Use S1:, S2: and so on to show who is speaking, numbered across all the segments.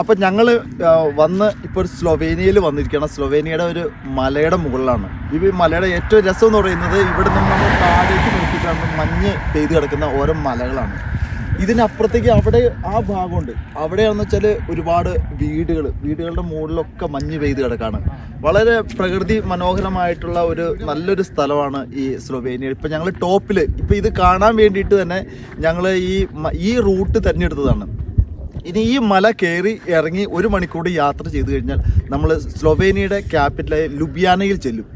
S1: അപ്പം ഞങ്ങൾ വന്ന് ഇപ്പോൾ സ്ലൊവേനിയയിൽ വന്നിരിക്കുകയാണ് സ്ലൊവേനിയയുടെ ഒരു മലയുടെ മുകളിലാണ്. ഇപ്പം ഈ മലയുടെ ഏറ്റവും രസം എന്ന് പറയുന്നത് ഇവിടെ നിന്ന് നമ്മൾ താഴേക്ക് നോക്കിയിട്ടാണ് മഞ്ഞ് പെയ്ത് കിടക്കുന്ന ഓരോ മലകളാണ്. ഇതിനപ്പുറത്തേക്ക് അവിടെ ആ ഭാഗമുണ്ട്. അവിടെയാണെന്ന് വെച്ചാൽ ഒരുപാട് വീടുകൾ വീടുകളുടെ മുകളിലൊക്കെ മഞ്ഞ് പെയ്ത് കിടക്കാണ്. വളരെ പ്രകൃതി മനോഹരമായിട്ടുള്ള ഒരു നല്ലൊരു സ്ഥലമാണ് ഈ സ്ലൊവേനിയ. ഇപ്പം ഞങ്ങൾ ടോപ്പിൽ ഇപ്പം ഇത് കാണാൻ വേണ്ടിയിട്ട് തന്നെ ഞങ്ങൾ ഈ ഈ റൂട്ട് തിരഞ്ഞെടുത്തതാണ്. ഇനി ഈ മല കയറി ഇറങ്ങി ഒരു മണിക്കൂർ യാത്ര ചെയ്തു കഴിഞ്ഞാൽ നമ്മൾ സ്ലൊവേനിയയുടെ ക്യാപിറ്റലായ ലുബിയാനയിൽ ചെല്ലും.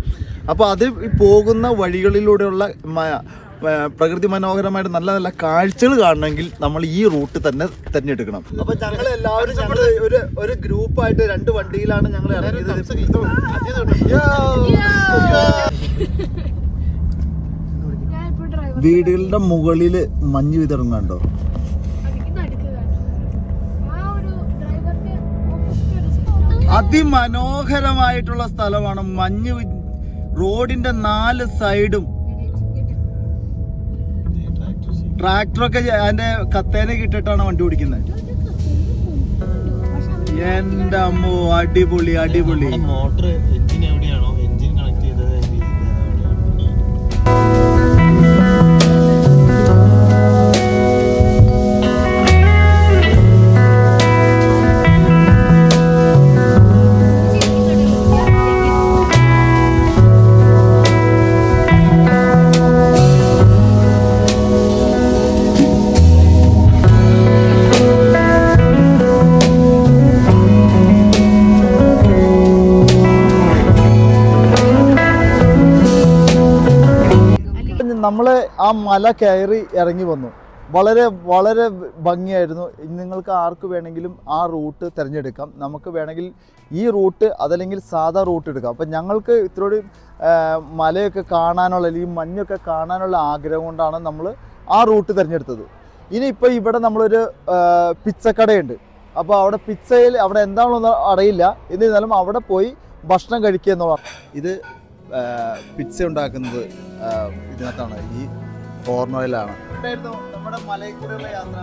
S1: അപ്പോൾ അത് പോകുന്ന വഴികളിലൂടെയുള്ള പ്രകൃതി മനോഹരമായിട്ട് നല്ല നല്ല കാഴ്ചകൾ കാണണമെങ്കിൽ നമ്മൾ ഈ റൂട്ട് തന്നെ തിരഞ്ഞെടുക്കണം. അപ്പോൾ ഞങ്ങൾ എല്ലാവരും ഞങ്ങൾ ഒരു ഒരു ഗ്രൂപ്പായിട്ട് രണ്ട് വണ്ടിയിലാണ് ഞങ്ങൾ ഇറങ്ങിയത്. വീടുകളുടെ മുകളിൽ മഞ്ഞ് വിതറുന്നുണ്ടോ? അതിമനോഹരമായിട്ടുള്ള സ്ഥലമാണ് മഞ്ഞ് റോഡിന്റെ നാല് സൈഡും. ട്രാക്ടറൊക്കെ അതിന്റെ കത്തേനെ കിട്ടിട്ടാണ് വണ്ടി ഓടിക്കുന്നത് എന്റെ അമ്മോ അടിപൊളി അടിപൊളി.
S2: മോട്ടർ
S1: ആ മല കയറി ഇറങ്ങി വന്നു. വളരെ വളരെ ഭംഗിയായിരുന്നു. നിങ്ങൾക്ക് ആർക്ക് വേണമെങ്കിലും ആ റൂട്ട് തിരഞ്ഞെടുക്കാം. നമുക്ക് വേണമെങ്കിൽ ഈ റൂട്ട് അതല്ലെങ്കിൽ സാധാ റൂട്ട് എടുക്കാം. അപ്പം ഞങ്ങൾക്ക് ഇത്രയോട് മലയൊക്കെ കാണാനുള്ള അല്ലെങ്കിൽ മഞ്ഞൊക്കെ കാണാനുള്ള ആഗ്രഹം കൊണ്ടാണ് നമ്മൾ ആ റൂട്ട് തിരഞ്ഞെടുത്തത്. ഇനി ഇപ്പോൾ ഇവിടെ നമ്മളൊരു പിച്ചക്കടയുണ്ട്. അപ്പോൾ അവിടെ പിച്ചയിൽ അവിടെ എന്താണെന്നൊന്നും അറിയില്ല. എന്നിരുന്നാലും അവിടെ പോയി ഭക്ഷണം കഴിക്കുക എന്നുള്ളതാണ്. ഇത് പിച്ച ഉണ്ടാക്കുന്നത് ഇതിനകത്താണ്. ഈ കോർണോയിലാണ് നമ്മുടെ മലയിൽ കൂടെയുള്ള യാത്ര?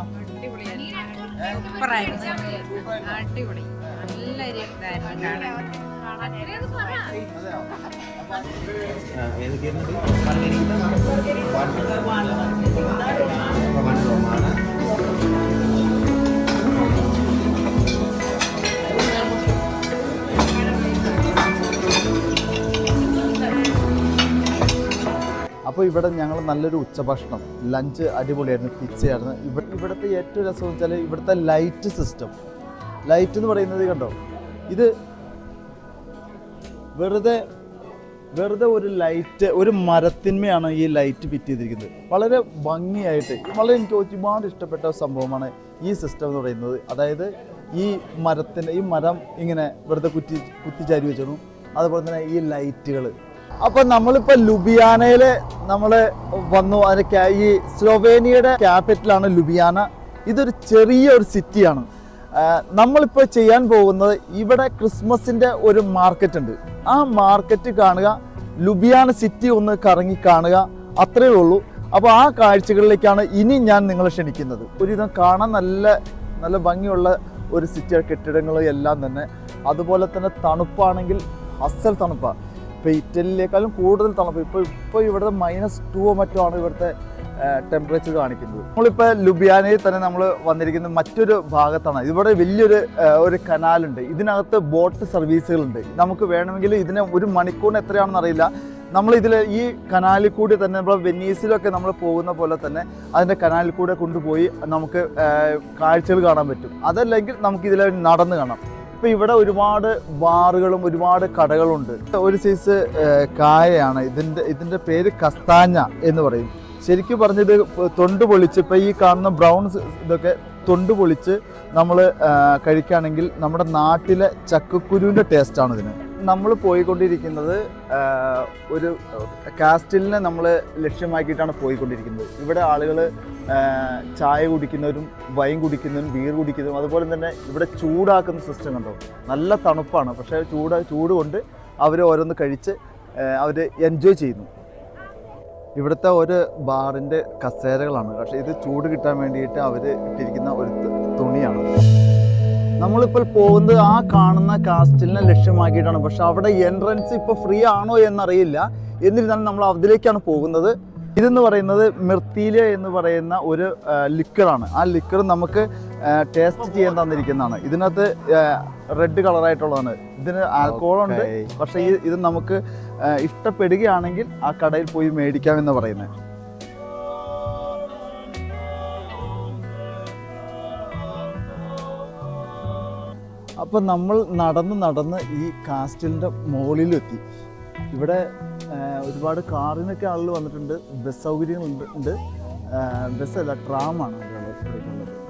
S3: അടിപൊളി. നല്ല കാണാൻ.
S1: അപ്പോൾ ഇവിടെ ഞങ്ങൾ നല്ലൊരു ഉച്ചഭക്ഷണം. ലഞ്ച് അടിപൊളിയായിരുന്നു പിച്ചയായിരുന്നു ഇവിടെ ഇവിടുത്തെ ഏറ്റവും രസം എന്ന് വെച്ചാൽ ഇവിടുത്തെ ലൈറ്റ് സിസ്റ്റം. ലൈറ്റ് എന്ന് പറയുന്നത് കണ്ടോ? ഇത് വെറുതെ വെറുതെ ഒരു ലൈറ്റ് ഒരു മരത്തിന്മയാണ് ഈ ലൈറ്റ് ഫിറ്റ് ചെയ്തിരിക്കുന്നത്. വളരെ ഭംഗിയായിട്ട് വളരെ എനിക്ക് ഒരുപാട് ഇഷ്ടപ്പെട്ട സംഭവമാണ് ഈ സിസ്റ്റം എന്ന് പറയുന്നത്. അതായത് ഈ മരത്തിന്റെ ഈ മരം ഇങ്ങനെ വെറുതെ കുറ്റി കുത്തിച്ചാരി വെച്ചു അതുപോലെ തന്നെ ഈ ലൈറ്റുകൾ അപ്പം നമ്മളിപ്പോൾ ലുബിയാനയിൽ നമ്മൾ വന്നു. അതിന്റെ ഈ സ്ലോവേനിയയുടെ ക്യാപിറ്റലാണ് ലുബിയാന. ഇതൊരു ചെറിയ ഒരു സിറ്റിയാണ് നമ്മളിപ്പോൾ ചെയ്യാൻ പോകുന്നത് ഇവിടെ ക്രിസ്മസിന്റെ ഒരു മാർക്കറ്റ് ഉണ്ട്. ആ മാർക്കറ്റ് കാണുക. ലുബിയാന സിറ്റി ഒന്ന് കറങ്ങി കാണുക. അത്രയേ ഉള്ളൂ. അപ്പോൾ ആ കാഴ്ചകളിലേക്കാണ് ഇനി ഞാൻ നിങ്ങളെ ക്ഷണിക്കുന്നത്. ഒരുവിധം കാണാൻ നല്ല നല്ല ഭംഗിയുള്ള ഒരു സിറ്റി കെട്ടിടങ്ങളും എല്ലാം തന്നെ. അതുപോലെ തന്നെ തണുപ്പാണെങ്കിൽ അസൽ തണുപ്പാണ് ഇപ്പോൾ കൂടുതൽ തണുപ്പ്. ഇപ്പോൾ ഇപ്പോൾ ഇവിടുത്തെ മൈനസ് ടു മറ്റോ ആണ് ഇവിടുത്തെ ടെമ്പറേച്ചർ കാണിക്കുന്നത്. നമ്മളിപ്പോൾ ലുബിയാനയിൽ തന്നെ നമ്മൾ വന്നിരിക്കുന്ന മറ്റൊരു ഭാഗത്താണ്. ഇവിടെ വലിയൊരു ഒരു കനാലുണ്ട് ഇതിനകത്ത് ബോട്ട് സർവീസുകളുണ്ട് നമുക്ക് വേണമെങ്കിൽ ഇതിന് ഒരു മണിക്കൂറിന് എത്രയാണെന്ന് അറിയില്ല. നമ്മൾ ഇതിൽ ഈ കനാലിൽ കൂടി തന്നെ നമ്മൾ വെന്നീസിലൊക്കെ നമ്മൾ പോകുന്ന പോലെ തന്നെ അതിന്റെ കനാലിൽ കൂടെ കൊണ്ടുപോയി നമുക്ക് കാഴ്ചകൾ കാണാൻ പറ്റും. അതല്ലെങ്കിൽ നമുക്ക് ഇതിൽ നടന്ന് കാണാം. ഇപ്പം ഇവിടെ ഒരുപാട് ബാറുകളും ഒരുപാട് കടകളുണ്ട്. ഒരു സൈസ് കായയാണ്. ഇതിന്റെ ഇതിന്റെ പേര് കസ്താഞ്ഞ എന്ന് പറയും. ശരിക്കും പറഞ്ഞത് തൊണ്ട് പൊളിച്ച് ഇപ്പം ഈ കാണുന്ന ബ്രൗൺ ഇതൊക്കെ തൊണ്ട് പൊളിച്ച് നമ്മൾ കഴിക്കുകയാണെങ്കിൽ നമ്മുടെ നാട്ടിലെ ചക്കക്കുരുവിന്റെ ടേസ്റ്റാണ് ഇതിന്. നമ്മൾ പോയിക്കൊണ്ടിരിക്കുന്നത് ഒരു കാസ്റ്റിലിനെ നമ്മൾ ലക്ഷ്യമാക്കിയിട്ടാണ് പോയിക്കൊണ്ടിരിക്കുന്നത്. ഇവിടെ ആളുകൾ ചായ കുടിക്കുന്നവരും വൈൻ കുടിക്കുന്നവരും ബീർ കുടിക്കുന്നവരും അതുപോലെ തന്നെ ഇവിടെ ചൂടാക്കുന്ന സിസ്റ്റം കണ്ടോ? നല്ല തണുപ്പാണ്. പക്ഷേ ചൂട് ചൂട് കൊണ്ട് അവർ ഓരോന്ന് കഴിച്ച് അവർ എൻജോയ് ചെയ്യുന്നു. ഇവിടുത്തെ ഒരു ബാറിന്റെ കസേരകളാണ്. പക്ഷേ ഇത് ചൂട് കിട്ടാൻ വേണ്ടിയിട്ട് അവർ ഇട്ടിരിക്കുന്ന ഒരു തുണിയാണ്. നമ്മളിപ്പോൾ പോകുന്നത് ആ കാണുന്ന കാസ്റ്റിലിനെ ലക്ഷ്യമാക്കിയിട്ടാണ്. പക്ഷെ അവിടെ എൻട്രൻസ് ഇപ്പോൾ ഫ്രീ ആണോ എന്നറിയില്ല. എന്നിരുന്നാലും നമ്മൾ അതിലേക്കാണ് പോകുന്നത്. ഇതെന്ന് പറയുന്നത് മിർത്തീല എന്ന് പറയുന്ന ഒരു ലിക്കറാണ് ആ ലിക്കർ നമുക്ക് ടേസ്റ്റ് ചെയ്യാൻ തന്നിരിക്കുന്നതാണ്. ഇതിനകത്ത് റെഡ് കളറായിട്ടുള്ളതാണ്. ഇതിന് ആൽക്കോളുണ്ട് പക്ഷേ ഈ ഇത് നമുക്ക് ഇഷ്ടപ്പെടുകയാണെങ്കിൽ ആ കടയിൽ പോയി മേടിക്കാം എന്ന് പറയുന്നത് അപ്പം നമ്മൾ നടന്ന് നടന്ന് ഈ കാസ്റ്റലിന്റെ മുകളിലെത്തി ഇവിടെ ഒരുപാട് കാറിനൊക്കെ ആളുകൾ വന്നിട്ടുണ്ട്. ബസ് സൗകര്യങ്ങളുണ്ട് ഉണ്ട്. ബസ്സല്ല ട്രാമാണ് ഉള്ളത്.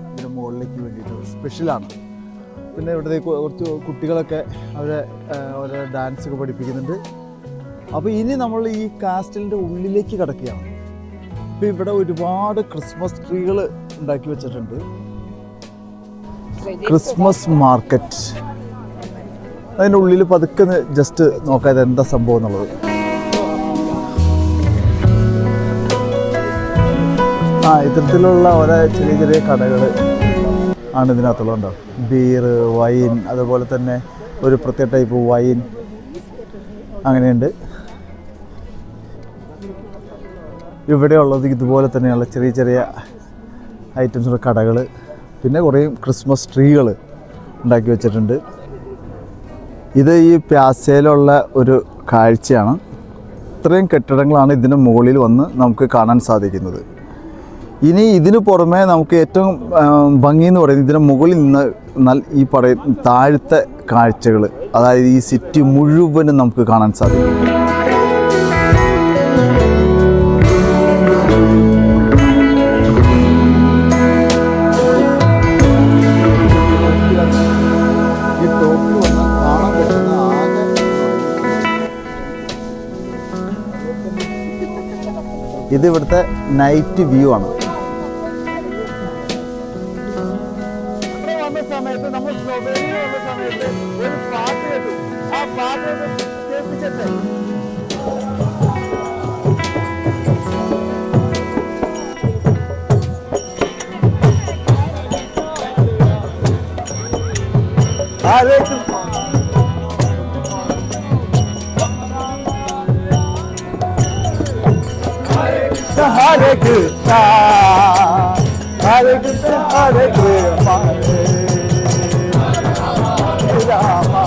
S1: ഇതിന്റെ മുകളിലേക്ക് വേണ്ടിയിട്ട് സ്പെഷ്യലാണ്. പിന്നെ ഇവിടുത്തെ കുറച്ച് കുട്ടികളൊക്കെ അവരെ ഓരോ ഡാൻസ് ഒക്കെ പഠിപ്പിക്കുന്നുണ്ട്. അപ്പോൾ ഇനി നമ്മൾ ഈ കാസ്റ്റലിന്റെ ഉള്ളിലേക്ക് കിടക്കുകയാണ്. അപ്പോൾ ഇവിടെ ഒരുപാട് ക്രിസ്മസ് ട്രീകൾ ഉണ്ടാക്കി വെച്ചിട്ടുണ്ട്. Christmas market. അതിന്റെ ഉള്ളിൽ പതുക്കെ ജസ്റ്റ് നോക്കാതെ എന്താ സംഭവം എന്നുള്ളത്. ആ ഇത്തരത്തിലുള്ള ഓരോ ചെറിയ ചെറിയ കടകൾ ആണ് ഇതിനകത്തുള്ളതുണ്ടോ ബീർ വൈൻ അതുപോലെ തന്നെ ഒരു പ്രത്യേക ടൈപ്പ് വൈൻ അങ്ങനെയുണ്ട്. ഇവിടെ ഉള്ളത് ഇതുപോലെ തന്നെയുള്ള ചെറിയ ചെറിയ ഐറ്റംസുള്ള കടകൾ പിന്നെ കുറേ ക്രിസ്മസ് ട്രീകൾ ഉണ്ടാക്കി വെച്ചിട്ടുണ്ട്. ഇത് ഈ പ്യാസയിലുള്ള ഒരു കാഴ്ചയാണ്. ഇത്രയും കെട്ടിടങ്ങളാണ് ഇതിന് മുകളിൽ വന്ന് നമുക്ക് കാണാൻ സാധിക്കുന്നത്. ഇനി ഇതിനു പുറമെ നമുക്ക് ഏറ്റവും ഭംഗി എന്ന് പറയുന്നത് ഇതിന് മുകളിൽ നിന്ന് എന്നാൽ ഈ പറയുന്ന താഴത്തെ കാഴ്ചകൾ അതായത് ഈ സിറ്റി മുഴുവനും നമുക്ക് കാണാൻ സാധിക്കും. ഇത് ഇവിടുത്തെ നൈറ്റ് വ്യൂ ആണ്. സമയത്ത് കേട്ടു. ആ Hare Krishna, Hare Krishna, Hare Krishna, Hare Rama,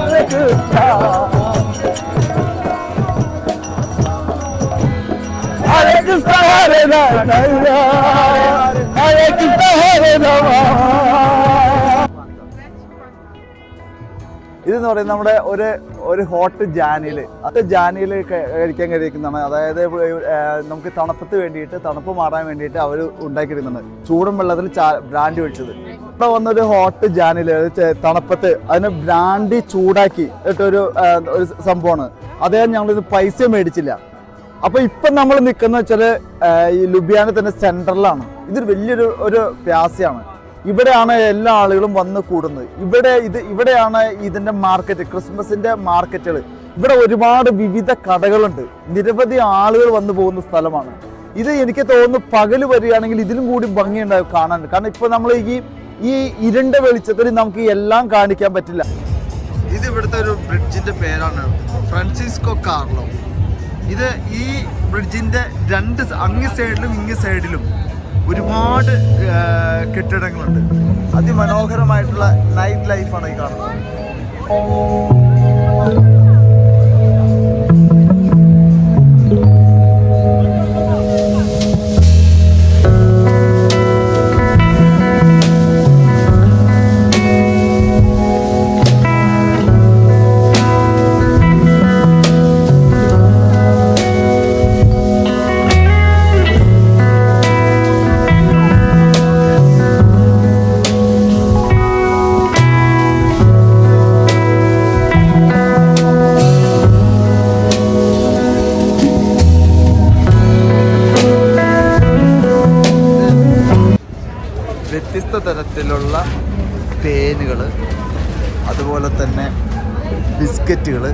S1: Hare Krishna, Hare Krishna, Hare Rama, Hare Krishna, Hare Rama. ഇതെന്ന് പറയുന്നത് നമ്മുടെ ഒരു ഒരു ഹോട്ട് ജാനിയിൽ അത് ജാനിയിൽ കഴിക്കാൻ കഴിക്കുന്നതാണ്. അതായത് നമുക്ക് തണുപ്പത്ത് വേണ്ടിയിട്ട് തണുപ്പ് മാറാൻ വേണ്ടിയിട്ട് അവർ ഉണ്ടാക്കിയെടുക്കുന്നുണ്ട് ചൂടും വെള്ളത്തിൽ ബ്രാൻഡി ഒഴിച്ചത്. ഇവിടെ വന്നൊരു ഹോട്ട് ജാനിൽ തണുപ്പത്ത് അതിന് ബ്രാൻഡി ചൂടാക്കി ഇട്ടൊരു ഒരു സംഭവമാണ്. അദ്ദേഹം ഞങ്ങളിത് പൈസ മേടിച്ചില്ല. അപ്പൊ ഇപ്പൊ നമ്മൾ നിൽക്കുന്ന വെച്ചാൽ ഈ ലുബിയാന തന്നെ സെൻട്രലാണ് ഇതൊരു വലിയൊരു ഒരു പ്യാസയാണ് ഇവിടെയാണ് എല്ലാ ആളുകളും വന്ന് കൂടുന്നത്. ഇവിടെ ഇത് ഇവിടെയാണ് ഇതിന്റെ മാർക്കറ്റ് ക്രിസ്മസിന്റെ മാർക്കറ്റുകൾ ഇവിടെ ഒരുപാട് വിവിധ കടകളുണ്ട്. നിരവധി ആളുകൾ വന്നു പോകുന്ന സ്ഥലമാണ്. ഇത് എനിക്ക് തോന്നുന്നു പകൽ വരികയാണെങ്കിൽ ഇതിലും കൂടി ഭംഗിയുണ്ടാവും കാണാൻ കാരണം ഇപ്പോൾ നമ്മൾ ഈ ഈ ഇരുണ്ട വെളിച്ചത്തിൽ നമുക്ക് എല്ലാം കാണിക്കാൻ പറ്റില്ല. ഇത് ഇവിടുത്തെ ഒരു ബ്രിഡ്ജിന്റെ പേരാണ് ഫ്രാൻസിസ്കോ കാർലോ. ഇത് ഈ ബ്രിഡ്ജിന്റെ രണ്ട് അങ്ങ് സൈഡിലും ഇങ്ങ് സൈഡിലും ഒരുപാട് കെട്ടിടങ്ങളുണ്ട്. അതിമനോഹരമായിട്ടുള്ള നൈറ്റ് ലൈഫാണ് ഈ കാണുന്നത്. വ്യത്യസ്ത തരത്തിലുള്ള തേനുകൾ അതുപോലെ തന്നെ ബിസ്ക്കറ്റുകൾ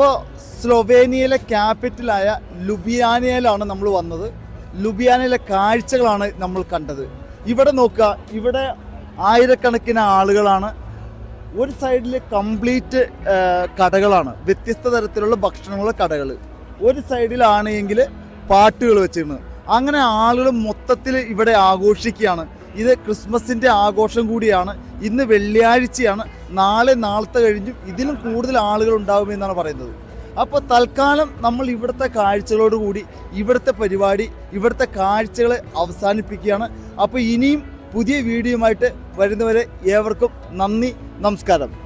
S1: അപ്പോൾ സ്ലൊവേനിയയിലെ ക്യാപിറ്റലായ ലുബിയാനയിലാണ് നമ്മൾ വന്നത്. ലുബിയാനയിലെ കാഴ്ചകളാണ് നമ്മൾ കണ്ടത്. ഇവിടെ നോക്കുക ഇവിടെ ആയിരക്കണക്കിന് ആളുകളാണ്. ഒരു സൈഡിൽ കംപ്ലീറ്റ് കടകളാണ്. വ്യത്യസ്ത തരത്തിലുള്ള ഭക്ഷണങ്ങളുടെ കടകൾ ഒരു സൈഡിലാണെങ്കിൽ പാട്ടുകൾ വെച്ചിരുന്നത്. അങ്ങനെ ആളുകൾ മൊത്തത്തിൽ ഇവിടെ ആഘോഷിക്കുകയാണ്. ഇത് ക്രിസ്മസിന്റെ ആഘോഷം കൂടിയാണ്. ഇന്ന് വെള്ളിയാഴ്ചയാണ്. നാളെ നാളത്തെ കഴിഞ്ഞും ഇതിലും കൂടുതൽ ആളുകൾ ഉണ്ടാകുമെന്നാണ് പറയുന്നത്. അപ്പോൾ തൽക്കാലം നമ്മൾ ഇവിടുത്തെ കാഴ്ചകളോടുകൂടി ഇവിടുത്തെ പരിപാടി ഇവിടുത്തെ കാഴ്ചകൾ അവസാനിപ്പിക്കുകയാണ്. അപ്പോൾ ഇനിയും പുതിയ വീഡിയോയുമായിട്ട് വരുന്നവരെ ഏവർക്കും നന്ദി നമസ്കാരം.